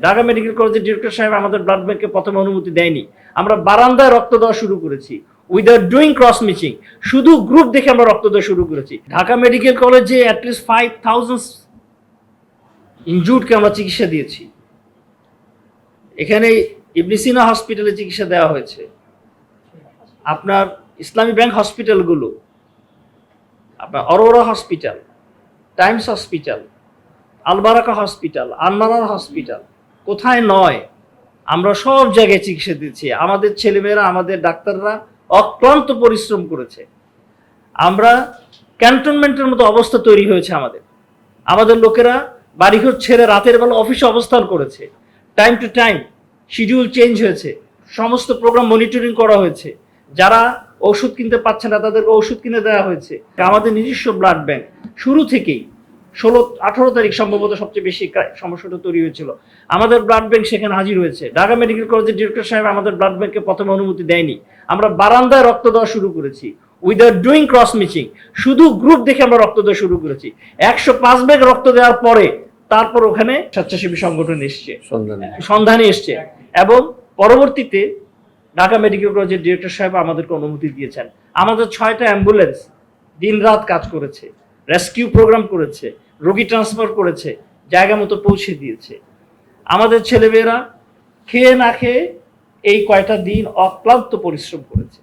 Dhaka medical কলেজের director সাহেব আমাদের ব্লাড ব্যাংকে প্রথমে অনুমতি দেয়নি। আমরা বারান্দায় রক্ত দেওয়া শুরু করেছি। উইদাউট ডুইং ক্রস মিচিং শুধু গ্রুপ দেখে আমরা রক্ত দেওয়া শুরু করেছি। ঢাকা মেডিকেল কলেজে অ্যাটলিস্ট ফাইভ থাউজেন্ড ইনজুর্ডকে আমরা চিকিৎসা দিয়েছি। এখানে ইবনিসিনা হসপিটালে চিকিৎসা দেওয়া হয়েছে। আপনার ইসলামী ব্যাংক হসপিটালগুলো আপনার Aurora hospital Times hospital Albaraka hospital আনমারার hospital কোথায় নয়? আমরা সব জায়গায় চিকিৎসা দিচ্ছি। আমাদের ছেলেমেয়েরা, আমাদের ডাক্তাররা অক্লান্ত পরিশ্রম করেছে। আমরা ক্যান্টনমেন্টের মতো অবস্থা তৈরি হয়েছে আমাদের। আমাদের লোকেরা বাড়িঘর ছেড়ে রাতের বেলা অফিসে অবস্থান করেছে। Time to time schedule change হয়েছে। সমস্ত প্রোগ্রাম মনিটরিং করা হয়েছে। যারা ওষুধ কিনতে পারছে না, তাদেরকে ওষুধ কিনে দেওয়া হয়েছে। আমাদের নিজস্ব ব্লাড ব্যাংক শুরু থেকেই ষোলো আঠারো তারিখ সম্ভবত সবচেয়ে বেশি সমস্যাটা তৈরি হয়েছিল। আমাদের ব্লাড ব্যাংক সেখানে হাজির হয়েছে। ঢাকা মেডিকেল কলেজের ডিরেক্টর সাহেব আমাদের ব্লাড ব্যাংকে প্রথমে অনুমতি দেয়নি। আমরা বারান্দায় রক্ত দেওয়া শুরু করেছি। উইদাউট ডুইং ক্রস মিচিং শুধু গ্রুপ দেখে আমরা রক্ত দেওয়া শুরু করেছি। একশো পাঁচ ব্যাগ রক্ত দেওয়ার পরে তারপর ওখানে স্বেচ্ছাসেবী সংগঠন এসছে। সন্ধানে সন্ধানে এসছে। এবং পরবর্তীতে ঢাকা মেডিকেল কলেজের ডিরেক্টর সাহেব আমাদেরকে অনুমতি দিয়েছেন। আমাদের ছয়টা অ্যাম্বুলেন্স দিনরাত কাজ করেছে। রেস্কিউ প্রোগ্রাম করেছে। রোগী ট্রান্সফার করেছে, জায়গা মতো পৌঁছে দিয়েছে। আমাদের ছেলেমেয়েরা খেয়ে না খেয়ে এই কয়টা দিন অক্লান্ত পরিশ্রম করেছে।